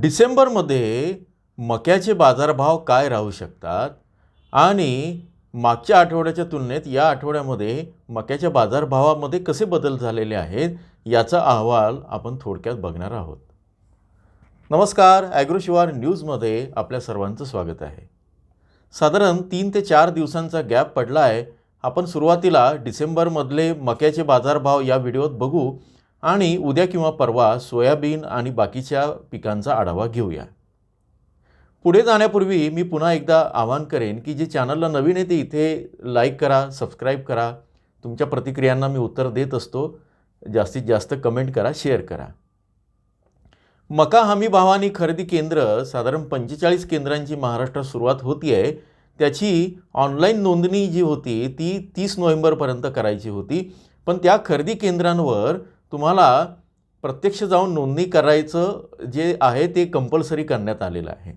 डिसेंबरमध्ये मक्याचे बाजारभाव काय राहू शकतात? आणि मागच्या आठवड्याच्या तुलनेत या आठवड्यामध्ये मक्याच्या बाजारभावामध्ये कसे बदल झालेले आहेत याचा अहवाल आपण थोडक्यात बघणार आहोत. नमस्कार ॲग्रोशिवार न्यूजमध्ये आपल्या सर्वांचं स्वागत आहे. साधारण तीन ते चार दिवसांचा गॅप पडला आहे आपण सुरुवातीला डिसेंबरमधले मक्याचे बाजारभाव या व्हिडिओत बघू. आणि उद्या किंवा परवा सोयाबीन आणि बाकीच्या पिकांचा आढावा घेऊया. पुढे जाण्यापूर्वी मी पुन्हा एकदा आवाहन करेन की जे चॅनलला नवीन आहे ते इथे लाईक करा सबस्क्राईब करा. तुमच्या प्रतिक्रियांना मी उत्तर देत असतो. जास्तीत जास्त कमेंट करा शेअर करा. मका हमी भावानी खरेदी केंद्र साधारण पंचेचाळीस केंद्रांची महाराष्ट्रात सुरुवात होती आहे. त्याची ऑनलाईन नोंदणी जी होती ती तीस नोव्हेंबरपर्यंत करायची होती. पण त्या खरेदी केंद्रांवर तुम्हाला प्रत्यक्ष जाऊन नोंदणी करायचं जे आहे ते कंपल्सरी करण्यात आलेलं आहे.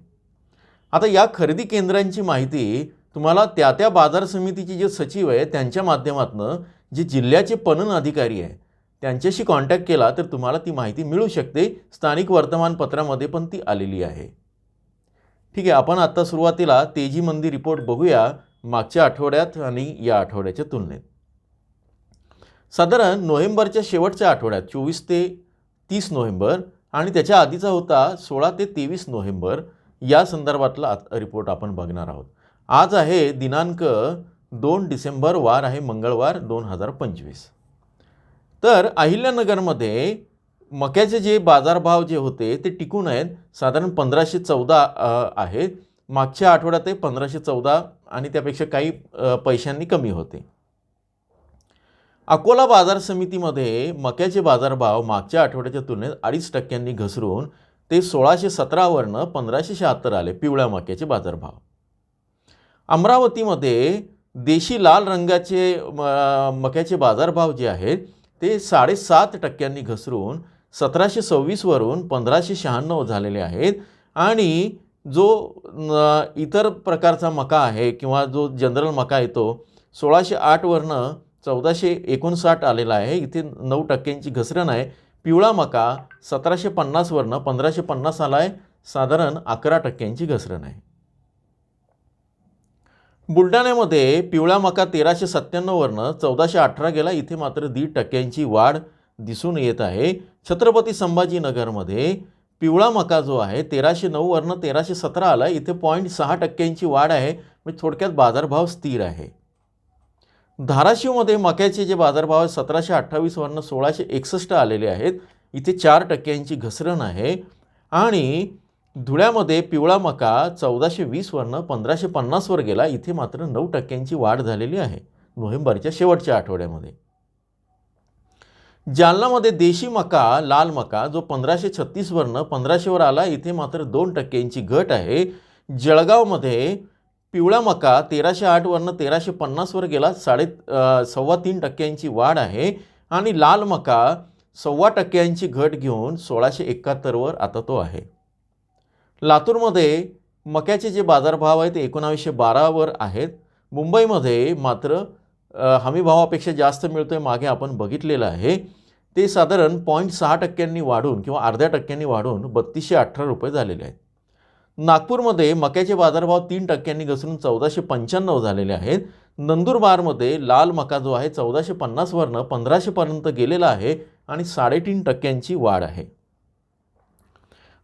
आता या खरेदी केंद्रांची माहिती तुम्हाला त्या त्या बाजार समितीचे जे सचिव आहे त्यांच्या माध्यमातून जे जिल्ह्याचे पणन अधिकारी आहे त्यांच्याशी कॉन्टॅक्ट केला तर तुम्हाला ती माहिती मिळू शकते. स्थानिक वर्तमानपत्रामध्ये पण ती आलेली आहे. ठीक आहे आपण आत्ता सुरुवातीला तेजी मंदी रिपोर्ट बघूया मागच्या आठवड्यात आणि या आठवड्याच्या तुलनेत. साधारण नोव्हेंबरच्या शेवटच्या आठवड्यात चोवीस ते तीस नोव्हेंबर आणि त्याच्या आधीचा होता सोळा ते तेवीस नोव्हेंबर या संदर्भातला आत- रिपोर्ट आपण बघणार आहोत. आज आहे दिनांक दोन डिसेंबर वार आहे मंगळवार दोन हजार पंचवीस. तर अहिल्यानगरमध्ये मक्याचे जे बाजारभाव जे होते ते टिकून आहेत. साधारण पंधराशे चौदा आहेत. मागच्या आठवड्यात ते पंधराशे चौदा आणि त्यापेक्षा काही पैशांनी कमी होते. अकोला बाजार समितीमध्ये मक्याचे बाजारभाव मागच्या आठवड्याच्या तुलनेत अडीच टक्क्यांनी घसरून ते सोळाशे सतरावरनं पंधराशे शहात्तर आले पिवळ्या मक्याचे बाजारभाव. अमरावतीमध्ये देशी लाल रंगाचे म- मक्याचे बाजारभाव जे आहेत ते साडेसात टक्क्यांनी घसरून सतराशे सव्वीसवरून पंधराशे शहाण्णव झालेले आहेत आणि जो इतर प्रकारचा मका आहे किंवा जो जनरल मका येतो सोळाशे आठवरनं चौदाशे एकोणसाठ आलेला आहे. इथे नऊ टक्क्यांची घसरण आहे. पिवळा मका सतराशे पन्नासवरनं पंधराशे पन्नास आला आहे. साधारण अकरा टक्क्यांची घसरण आहे. बुलढाण्यामध्ये पिवळा मका तेराशे सत्त्याण्णववरनं चौदाशे अठरा गेला. इथे मात्र दीड टक्क्यांची वाढ दिसून येत आहे. छत्रपती संभाजीनगरमध्ये पिवळा मका जो आहे तेराशे नऊवरनं तेराशे सतरा आला. इथे पॉईंट सहा टक्क्यांची वाढ आहे. म्हणजे थोडक्यात बाजारभाव स्थिर आहे. धाराशिवमध्ये मक्याचे जे बाजारभाव सतराशे अठ्ठावीसवरनं सोळाशे एकसष्ट आलेले आहेत. इथे चार टक्क्यांची घसरण आहे. आणि धुळ्यामध्ये पिवळा मका चौदाशे वीसवरनं पंधराशे पन्नासवर गेला. इथे मात्र नऊ टक्क्यांची वाढ झालेली आहे. नोव्हेंबरच्या शेवटच्या आठवड्यामध्ये. जालनामध्ये देशी मका लाल मका जो पंधराशे छत्तीसवरनं पंधराशेवर आला इथे मात्र दोन टक्क्यांची घट आहे. जळगावमध्ये पिवळा मका तेराशे आठवरनं तेराशे पन्नासवर गेला. साडे सव्वा तीन टक्क्यांची वाढ आहे. आणि लाल मका सव्वा टक्क्यांची घट घेऊन सोळाशे एकाहत्तरवर आता तो आहे. लातूरमध्ये मक्याचे जे बाजारभाव आहेत ते एकोणावीसशे बारावर आहेत. मुंबईमध्ये मात्र हमीभावापेक्षा जास्त मिळतो आहे मागे आपण बघितलेलं आहे. ते साधारण पॉईंट सहा टक्क्यांनी वाढून किंवा अर्ध्या टक्क्यांनी वाढून बत्तीसशे अठरा रुपये झालेले आहेत. नागपूरमध्ये मक्याचे बाजारभाव तीन टक्क्यांनी घसरून चौदाशे पंच्याण्णव झालेले आहेत. नंदुरबारमध्ये लाल मका जो आहे चौदाशे पन्नासवरनं पंधराशेपर्यंत गेलेला आहे आणि साडेतीन टक्क्यांची वाढ आहे.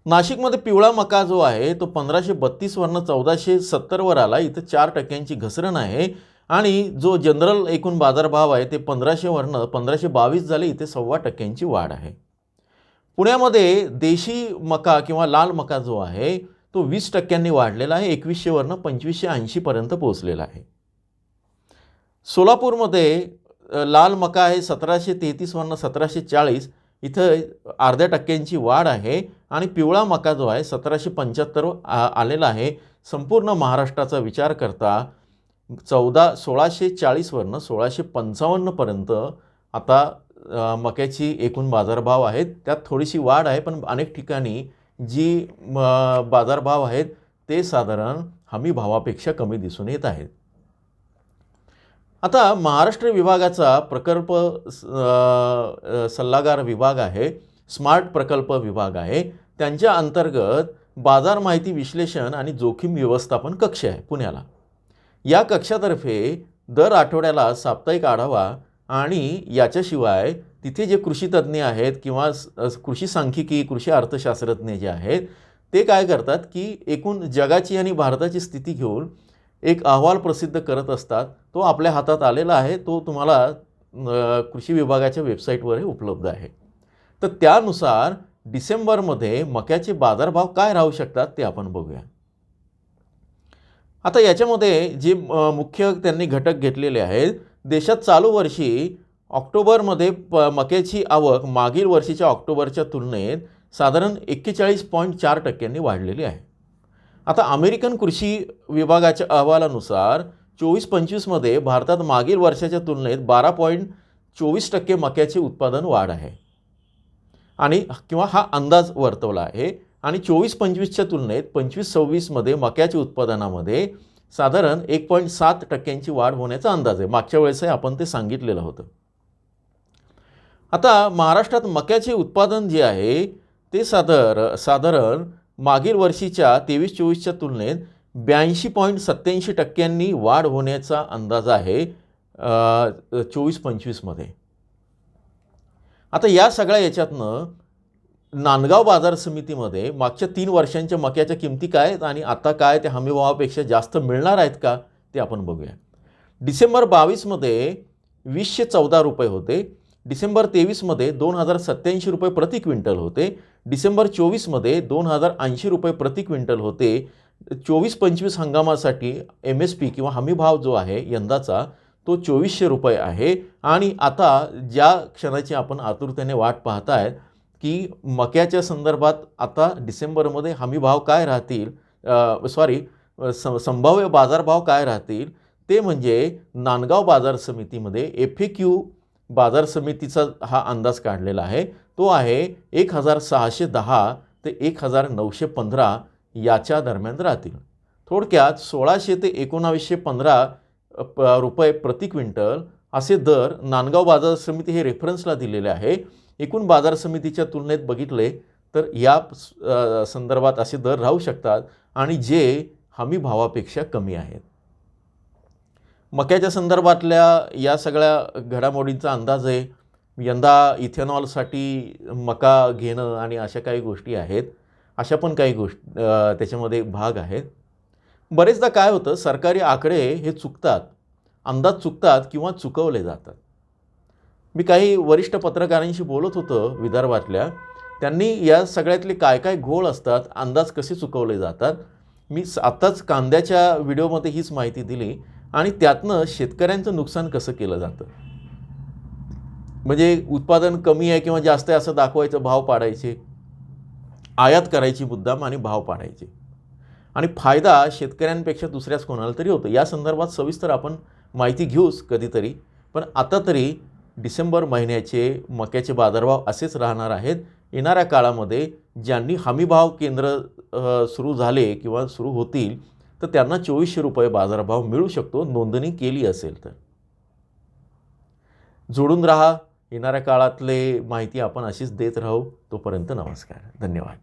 नाशिकमध्ये पिवळा मका जो आहे तो पंधराशे बत्तीसवरनं चौदाशे सत्तरवर आला. इथं चार टक्क्यांची घसरण आहे आणि जो जनरल एकूण बाजारभाव आहे ते पंधराशेवरनं पंधराशे बावीस झाले. इथे सव्वा टक्क्यांची वाढ आहे. पुण्यामध्ये देशी मका किंवा लाल मका जो आहे तो वीस टक्क्यांनी वाढलेला आहे एकवीसशेवरनं पंचवीसशे ऐंशीपर्यंत पोहोचलेला आहे. सोलापूरमध्ये लाल मका आहे सतराशे तेहतीसवरनं सतराशे चाळीस. इथं अर्ध्या टक्क्यांची वाढ आहे आणि पिवळा मका जो आहे सतराशे पंच्याहत्तर आ- आलेला आहे. संपूर्ण महाराष्ट्राचा विचार करता चौदा सोळाशे चाळीसवरनं सोळाशे पंचावन्नपर्यंत आता मक्याची एकूण बाजारभाव आहेत. त्यात थोडीशी वाढ आहे पण अनेक ठिकाणी जी म, बाजारभाव आहेत ते साधारण हमी भावापेक्षा कमी दिसून येत आहेत. आता महाराष्ट्र विभागाचा प्रकल्प सल्लागार विभाग आहे स्मार्ट प्रकल्प विभाग आहे त्यांच्या अंतर्गत बाजार माहिती विश्लेषण आणि जोखीम व्यवस्थापन कक्ष आहे पुण्याला. या कक्षातर्फे दर आठवड्याला साप्ताहिक आढावा आणि याच्याशिवाय तिथे जे कृषीतज्ज्ञ आहेत किंवा कृषी सांख्यिकी कृषी अर्थशास्त्रज्ञ जे आहेत ते काय करतात की एकूण जगाची आणि भारताची स्थिती घेऊन एक अहवाल प्रसिद्ध करत असतात. तो आपल्या हातात आलेला आहे. तो तुम्हाला कृषी विभागाच्या वेबसाईटवर उपलब्ध आहे. तर त्यानुसार डिसेंबरमध्ये मक्याचे बाजारभाव काय राहू शकतात ते आपण बघूया. आता याच्यामध्ये जे मुख्य त्यांनी घटक घेतलेले आहेत देशात चालू वर्षी ऑक्टोबरमध्ये प मक्याची आवक मागील वर्षीच्या ऑक्टोबरच्या तुलनेत साधारण एक्केचाळीस पॉईंट चार टक्क्यांनी वाढलेली आहे. आता अमेरिकन कृषी विभागाच्या अहवालानुसार चोवीस पंचवीसमध्ये भारतात मागील वर्षाच्या तुलनेत बारा पॉईंट चोवीस टक्के मक्याचे उत्पादन वाढ आहे. आणि किंवा हा अंदाज वर्तवला आहे. आणि चोवीस पंचवीसच्या तुलनेत पंचवीस सव्वीसमध्ये मक्याच्या उत्पादनामध्ये साधारण एक पॉईंट सात टक्क्यांची वाढ होण्याचा अंदाज आहे. मागच्या वेळेसही आपण ते सांगितलेलं होतं. आता महाराष्ट्रात मक्याचे उत्पादन जे आहे ते साधार साधारण मागील वर्षीच्या तेवीस चोवीसच्या तुलनेत ब्याऐंशी पॉईंट सत्याऐंशी टक्क्यांनी वाढ होण्याचा अंदाज आहे चोवीस पंचवीसमध्ये आता या सगळ्या याच्यातनं नांदगाव बाजार समितीमध्ये मागच्या तीन वर्षांच्या मक्याच्या किमती काय आहेत आणि आता काय त्या हमीभावापेक्षा जास्त मिळणार आहेत का ते आपण बघूया. डिसेंबर बावीसमध्ये वीसशे चौदा रुपये होते. डिसेंबर तेवीसमध्ये दोन हजार सत्याऐंशी रुपये प्रति क्विंटल होते. डिसेंबर चोवीसमध्ये दोन हजार ऐंशी रुपये प्रति क्विंटल होते. चोवीस पंचवीस हंगामासाठी एम एस पी किंवा हमीभाव जो आहे यंदाचा तो चोवीसशे रुपये आहे. आणि आता ज्या क्षणाची आपण आतुरतेने वाट पाहतायत की मक्याच्या संदर्भात आता डिसेंबरमध्ये हमीभाव काय राहतील? सॉरी संभाव्य बाजारभाव काय राहतील? ते म्हणजे नांदगाव बाजार समितीमध्ये एफ ए क्यू बाजार समितीचा हा अंदाज काढलेला आहे. तो आहे एक हजार सहाशे दहा ते एक हजार नऊशे पंधरा याच्या दरम्यान राहतील. थोडक्यात सोळाशे ते एकोणावीसशे पंधरा प रुपये प्रति क्विंटल असे दर नांदगाव बाजार समिती हे रेफरन्सला दिलेले आहे. एकूण बाजार समितीच्या तुलनेत बघितले तर या संदर्भात असे दर राहू शकतात आणि जे हमी भावापेक्षा कमी आहेत. मक्याच्या संदर्भातल्या या सगळ्या घडामोडींचा अंदाज आहे. यंदा इथेनॉलसाठी मका घेणं आणि अशा काही गोष्टी आहेत. अशा पण काही गोष्ट त्याच्यामध्ये भाग आहेत. बरेचदा काय होतं सरकारी आकडे हे चुकतात. अंदाज चुकतात किंवा चुकवले जातात. मी काही वरिष्ठ पत्रकारांशी बोलत होतो विदर्भातल्या. त्यांनी या सगळ्यातले काय काय घोळ असतात अंदाज कसे चुकवले जातात मी आत्ताच कांद्याच्या व्हिडिओमध्ये हीच माहिती दिली आणि त्यातनं शेतकऱ्यांचं नुकसान कसं केलं जातं? म्हणजे उत्पादन कमी आहे किंवा जास्त आहे असं दाखवायचं भाव पाडायचे. आयात करायची मुद्दाम आणि भाव पाडायचे. आणि फायदा शेतकऱ्यांपेक्षा दुसऱ्याच कोणाला तरी होतो. या संदर्भात सविस्तर आपण माहिती घेऊच कधीतरी. पण आता तरी डिसेंबर महिन्याचे मक्याचे बाजारभाव असेच राहणार आहेत. येणाऱ्या काळामध्ये ज्यांनी हमीभाव केंद्र सुरू झाले किंवा सुरू होतील तर त्यांना चोवीसशे रुपये बाजारभाव मिळू शकतो नोंदणी केली असेल तर. जोडून राहा. येणाऱ्या काळातले माहिती आपण अशीच देत राहू. तोपर्यंत नमस्कार. धन्यवाद.